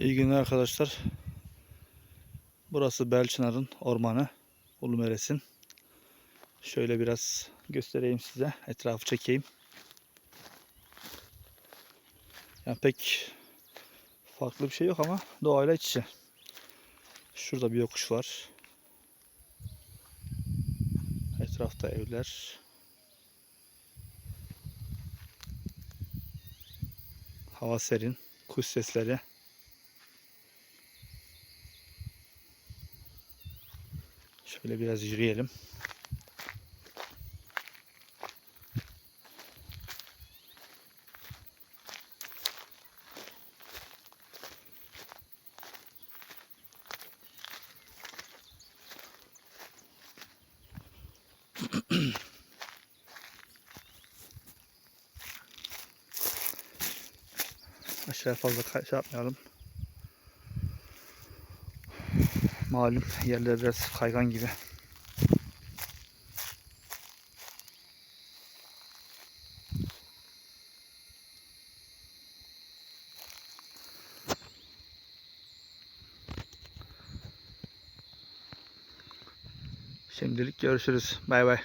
İyi günler arkadaşlar. Burası Belçınar'ın ormanı. Ulumeres'in. Şöyle biraz göstereyim size. Etrafı çekeyim. Yani pek farklı bir şey yok ama doğayla iç içe. Şurada bir yokuş var. Etrafta evler. Hava serin. Kuş sesleri. Şöyle biraz yürüyelim. Aşağıya fazla şey yapmayalım. Malum yerler biraz kaygan gibi. Şimdilik görüşürüz. Bay bay.